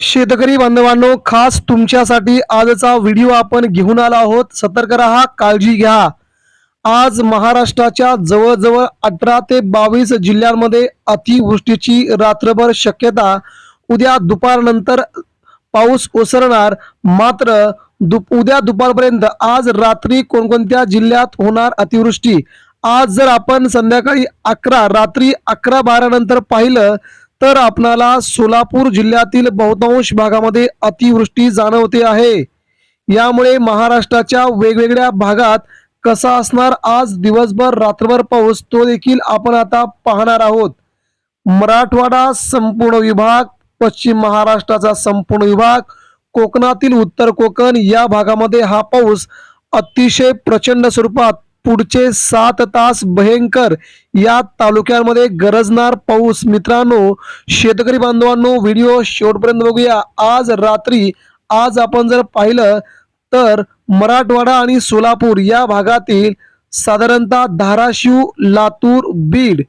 शेतकरी बांधवांनो खास तुमच्यासाठी आजचा व्हिडिओ आपण घेऊन आलो आहोत. सतर्क राहा काळजी घ्या. आज महाराष्ट्राच्या जवळजवळ अठरा ते बावीस जिल्ह्यांमध्ये अतिवृष्टीची रात्रभर शक्यता उद्या दुपारनंतर पाऊस ओसरणार. मात्र दुप उद्या दुपारपर्यंत आज रात्री कोणकोणत्या जिल्ह्यात होणार अतिवृष्टी? आज जर आपण संध्याकाळी अकरा रात्री अकरा बारा नंतर पाहिलं तर आपणाला सोलापूर जिल्ह्यातील बहुतांश भागामध्ये अतिवृष्टी जाणवते आहे. यामुळे महाराष्ट्राच्या वेगवेगळ्या भागात कसा असणार आज दिवसभर रात्रभर पाऊस तो देखील आपण आता पाहणार आहोत. मराठवाडा संपूर्ण विभाग पश्चिम महाराष्ट्राचा संपूर्ण विभाग कोकणातील उत्तर कोकण या भागामध्ये हा पाऊस अतिशय प्रचंड स्वरूपात पुढचे सात तास भयंकर या तालुक्यांमध्ये गरजणार पाऊस. मित्रांनो शेतकरी बांधवांनो व्हिडिओ शेवटपर्यंत बघूया. आज रात्री आज आपण जर पाहिलं तर मराठवाडा आणि सोलापूर या भागातील साधारणतः धाराशिव लातूर बीड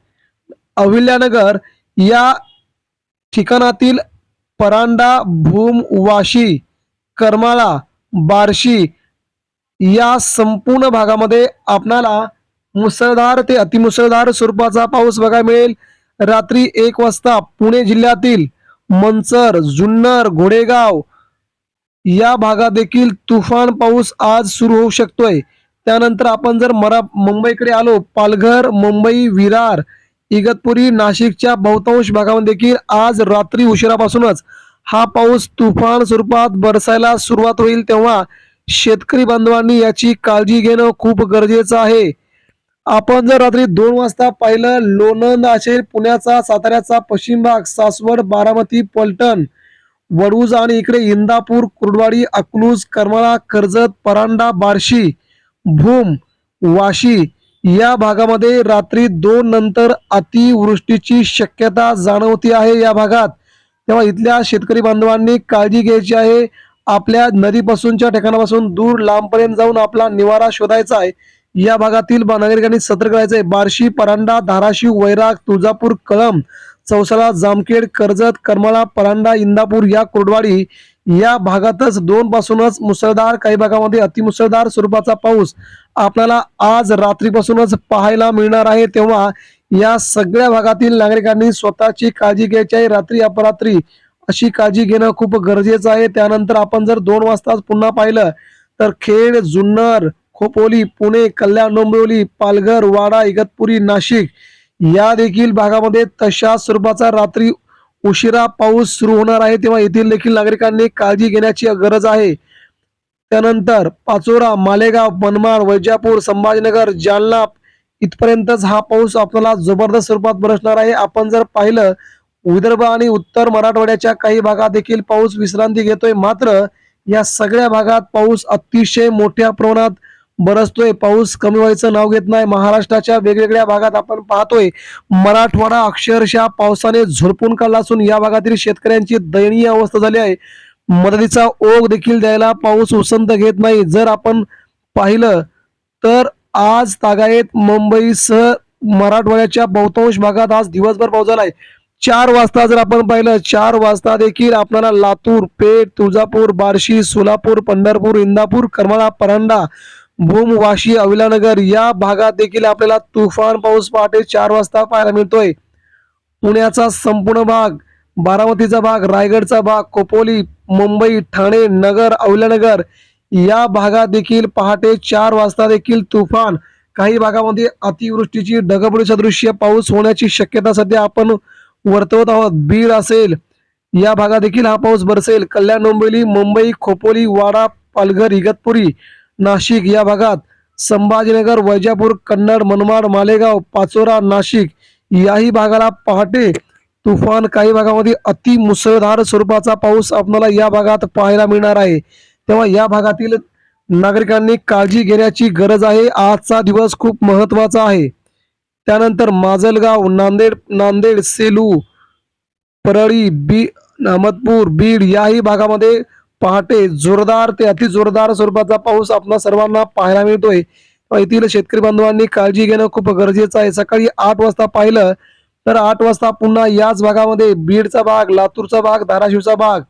अहिल्यानगर या ठिकाणातील परांडा भूम वाशी करमाळा बार्शी या संपूर्ण भागामध्ये आपणाला मुसळधार ते अतिमुसळधार स्वरूपाचा पाऊस बघायला मिळेल. रात्री एक वाजता पुणे जिल्ह्यातील मंचर जुन्नर घोडेगाव या भागात देखील तुफान पाऊस आज सुरू होऊ शकतोय. त्यानंतर आपण जर मरा मुंबईकडे आलो पालघर मुंबई विरार इगतपुरी नाशिकच्या बहुतांश भागामध्ये देखील आज रात्री उशिरापासूनच हा पाऊस तुफान स्वरूपात बरसायला सुरुवात होईल तेव्हा शेतकरी बांधवांनी याची काळजी घेणं खूप गरजेचं आहे. आपण जर रात्री दोन वाजता पाहिलं लोणंद असेल पुण्याचा साताऱ्याचा पश्चिम भाग सासवड बारामती पलटण वडूज आणि इकडे इंदापूर कुर्डवाडी अकलूज करमाळा कर्जत परांडा बार्शी भूम वाशी या भागामध्ये रात्री दोन नंतर अतिवृष्टीची शक्यता जाणवती आहे या भागात. तेव्हा इथल्या शेतकरी बांधवांनी काळजी घ्यायची आहे. आपल्या नदीपासूनच्या ठिकाणापासून दूर लांबपर्यंत जाऊन आपला निवारा शोधायचा आहे. या भागातील नागरिकांनी सतर्क राहायचं आहे बार्शी परांडा धाराशिव वैराग तुळजापूर कळम चौसाळा जामखेड कर्जत करमाळा परांडा इंदापूर या कोरडवाडी या भागातच दोन पासूनच मुसळधार काही भागामध्ये अतिमुसळधार स्वरूपाचा पाऊस आपल्याला आज रात्रीपासूनच पाहायला मिळणार आहे. तेव्हा या सगळ्या भागातील नागरिकांनी स्वतःची काळजी घ्यायची आहे. रात्री अपरात्री अशी काळजी घेणं खूप गरजेचं आहे. त्यानंतर आपण जर दोन वाजता पुन्हा पाहिलं तर खेड जुन्नर खोपोली पुणे कल्याण डोंबिवली पालघर वाडा इगतपुरी नाशिक या देखील भागामध्ये तशा स्वरूपाचा रात्री उशिरा पाऊस सुरू होणार आहे. तेव्हा येथील देखील नागरिकांनी काळजी घेण्याची गरज आहे. त्यानंतर पाचोरा मालेगाव मनमाड वैजापूर संभाजीनगर जालना इथपर्यंतच हा पाऊस आपल्याला जबरदस्त स्वरूपात बरसणार आहे. आपण जर पाहिलं विदर्भ आणि उत्तर मराठवाड्याच्या काही भागात देखील पाऊस विश्रांती घेतोय. मात्र या सगळ्या भागात पाऊस अतिशय मोठ्या प्रमाणात बरसतोय. पाऊस कमी व्हायचं नाव घेत नाही. महाराष्ट्राच्या वेगवेगळ्या भागात आपण पाहतोय मराठवाडा अक्षरशः पावसाने झुरपून काढला असून या भागातील शेतकऱ्यांची दयनीय अवस्था झाली आहे. मदतीचा ओघ देखील द्यायला पाऊस उसंत घेत नाही. जर आपण पाहिलं तर आज तागायत मुंबईसह मराठवाड्याच्या बहुतांश भागात आज दिवसभर पाऊस झालाय. चार वाजता जर आपण पाहिलं चार वाजता देखील आपल्याला लातूर पेठ तुळजापूर बार्शी सोलापूर पंढरपूर इंदापूर करमाळा परांडा भूम वाशी अविलानगर या भागात देखील आपल्याला तुफान पाऊस पहाटे चार वाजता पाहायला मिळतोय. पुण्याचा संपूर्ण भाग बारामतीचा भाग रायगडचा भाग कोपोली मुंबई ठाणे नगर अवल्यानगर या भागात देखील पहाटे चार वाजता देखील तुफान. काही भागामध्ये अतिवृष्टीची ढगफुटी सदृश्य पाऊस होण्याची शक्यता सध्या आपण वर्तवत आहोत. बीड असेल या भागात देखील हा पाऊस बरसेल. कल्याण डोंबिवली मुंबई खोपोली वाडा पालघर इगतपुरी नाशिक या भागात संभाजीनगर वैजापूर कन्नड मनमाड मालेगाव पाचोरा नाशिक याही भागाला पहाटे तुफान काही भागामध्ये अति मुसळधार स्वरूपाचा पाऊस आपल्याला या भागात पाहायला मिळणार आहे. तेव्हा या भागातील नागरिकांनी काळजी घेण्याची गरज आहे. आजचा दिवस खूप महत्त्वाचा आहे. त्यानंतर माजलगाव नांदेड नांदेड सेलू परळी बी अहमदपूर बीड याही भागामध्ये पहाटे जोरदार ते अति जोरदार स्वरूपाचा पाऊस आपल्या सर्वांना पाहायला मिळतोय. येथील शेतकरी बांधवांनी काळजी घेणं खूप गरजेचं आहे. सकाळी आठ वाजता पाहिलं तर आठ वाजता पुन्हा याच भागामध्ये बीडचा भाग लातूरचा भाग धाराशिवचा भाग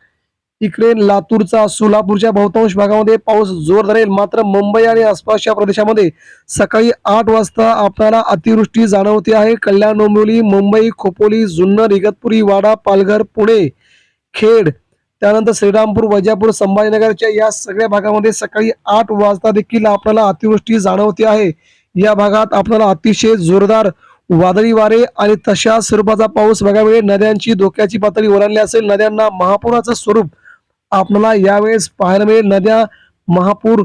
इकडे लातूरचा सोलापूरच्या बहुतांश भागामध्ये पाऊस जोर धरेल. मात्र मुंबई आणि आसपासच्या प्रदेशामध्ये सकाळी आठ वाजता आपल्याला अतिवृष्टी जाणवते आहे. कल्याण डोंबिवली मुंबई खोपोली जुन्नर इगतपुरी वाडा पालघर पुणे खेड त्यानंतर श्रीरामपूर वैजापूर संभाजीनगरच्या या सगळ्या भागामध्ये सकाळी आठ वाजता देखील आपल्याला अतिवृष्टी जाणवते आहे. या भागात आपल्याला अतिशय जोरदार वादळी वारे आणि तशा स्वरूपाचा पाऊस बघायला नद्यांची धोक्याची पातळी ओलांडली असेल. नद्यांना महापुराचं स्वरूप आपल्याला यावेळेस पाहायला मिळेल नद्या महापूर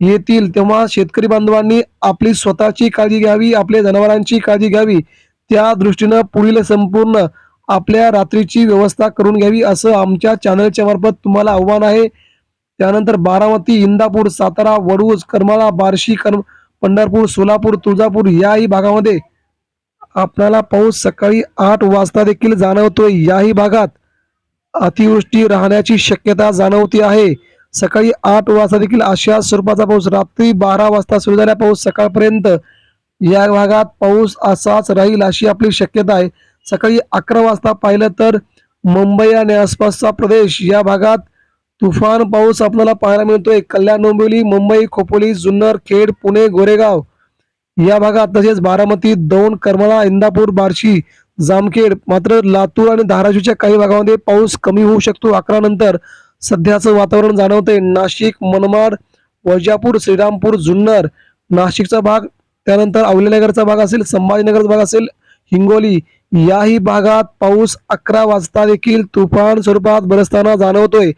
येतील. तेव्हा शेतकरी बांधवांनी आपली स्वतःची काळजी घ्यावी आपल्या जनावरांची काळजी घ्यावी. त्या दृष्टीनं पुढील संपूर्ण आपल्या रात्रीची व्यवस्था करून घ्यावी असं आमच्या चॅनलच्या मार्फत तुम्हाला आव्हान आहे. त्यानंतर बारामती इंदापूर सातारा वडूज करमाळा बार्शी कर्म पंढरपूर सोलापूर तुळजापूर याही भागामध्ये आपल्याला पाऊस सकाळी आठ वाजता देखील जाणवतोय. याही भागात अतिवृष्टी राहण्याची शक्यता जाणवती आहे. सकाळी आठ वाजता देखील अशा स्वरूपाचा पाऊस रात्री बारा वाजता सुरू झाला पाऊस सकाळपर्यंत या भागात पाऊस असाच राहील अशी आपली शक्यता आहे. सकाळी अकरा वाजता पाहिलं तर मुंबई आणि आसपासचा प्रदेश या भागात तुफान पाऊस आपल्याला पाहायला मिळतोय. कल्याण डोंबिवली मुंबई खोपोली जुन्नर खेड पुणे गोरेगाव या भागात तसेच बारामती दौंड करमाळा इंदापूर बार्शी जामखेड मात्र लातूर आणि धाराशिवच्या काही भागामध्ये पाऊस कमी होऊ शकतो. अकरा नंतर सध्याचं वातावरण जाणवते नाशिक मनमाड वैजापूर श्रीरामपूर जुन्नर नाशिकचा भाग त्यानंतर अवलेनगरचा भाग असेल संभाजीनगरचा भाग असेल हिंगोली याही भागात पाऊस अकरा वाजता देखील तुफान स्वरूपात बरसताना जाणवतोय.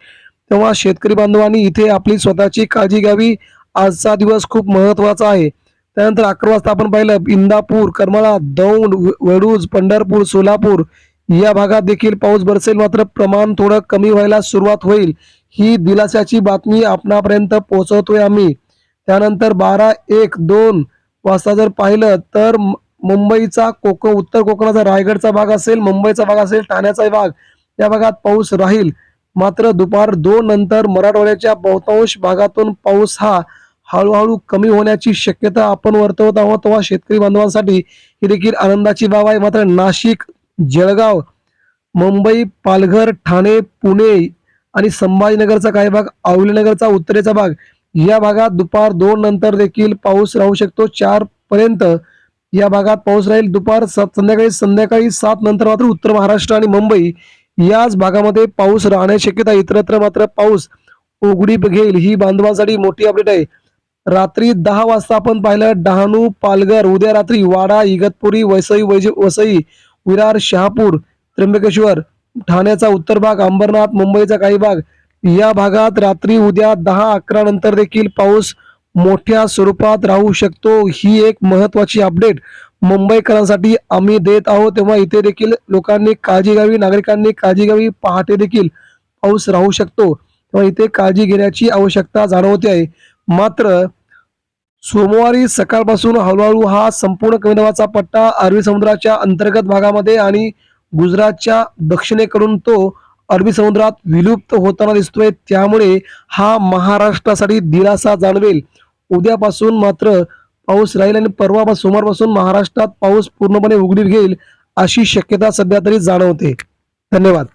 तेव्हा शेतकरी बांधवांनी इथे आपली स्वतःची काळजी घ्यावी. आजचा दिवस खूप महत्त्वाचा आहे. त्यानंतर अकरा वाजता आपण पाहिलं इंदापूर करमाळा दौंड वडूज पंढरपूर सोलापूर या भागात देखील पाऊस बरसेल. मात्र प्रमाण थोडं कमी व्हायला सुरुवात होईल. ही दिलासाची बातमी आपणापर्यंत पोहोचवतोय आम्ही. त्यानंतर बारा एक दोन वाजता जर पाहिलं तर मुंबईचा कोक उत्तर कोकणाचा रायगडचा भाग असेल मुंबईचा भाग असेल ठाण्याचा भाग या भागात पाऊस राहील. मात्र दुपार दोन नंतर मराठवाड्याच्या बहुतांश भागातून पाऊस हा हळूहळू कमी होण्याची शक्यता आपण वर्तवत आहोत तेव्हा शेतकरी बांधवांसाठी ही देखील आनंदाची बाब आहे. मात्र नाशिक जळगाव मुंबई पालघर ठाणे पुणे आणि संभाजीनगरचा काही भाग आवलीनगरचा उत्तरेचा भाग या भागात दुपार दोन नंतर देखील पाऊस राहू शकतो. चार पर्यंत या भागात पाऊस राहील. दुपार सात संध्याकाळी संध्याकाळी सात नंतर मात्र उत्तर महाराष्ट्र आणि मुंबई याच भागामध्ये पाऊस राहण्याची शक्यता इतरत्र मात्र पाऊस उघडी घेईल. ही बांधवांसाठी मोठी अपडेट आहे. रात्री दहा वाजता आपण पाहिलं डहाणू पालघर उद्या रात्री वाडा इगतपुरी वसई वैज वसई विरार शहापूर त्र्यंबकेश्वर ठाण्याचा उत्तर भाग अंबरनाथ मुंबईचा काही भाग. या भागात रात्री उद्या दहा अकरा नंतर देखील पाऊस मोठ्या स्वरूपात राहू शकतो. ही एक महत्वाची अपडेट मुंबईकरांसाठी आम्ही देत आहोत. तेव्हा इथे देखील लोकांनी काळजी घ्यावी नागरिकांनी काळजी घ्यावी पहाटे देखील पाऊस राहू शकतो. तेव्हा इथे काळजी घेण्याची आवश्यकता जाणवते आहे. मात्र सोमवारी सकाळपासून हळूहळू हा संपूर्ण कमी दाबाचा पट्टा अरबी समुद्राच्या अंतर्गत भागामध्ये आणि गुजरातच्या दक्षिणेकडून तो अरबी समुद्रात विलुप्त होताना दिसतोय. त्यामुळे हा महाराष्ट्रासाठी दिलासा जाणवेल. उद्यापासून मात्र पाऊस राहील आणि परवा सोमवारपासून महाराष्ट्रात पाऊस पूर्णपणे उघडीत घेईल अशी शक्यता सध्या तरी जाणवते. धन्यवाद.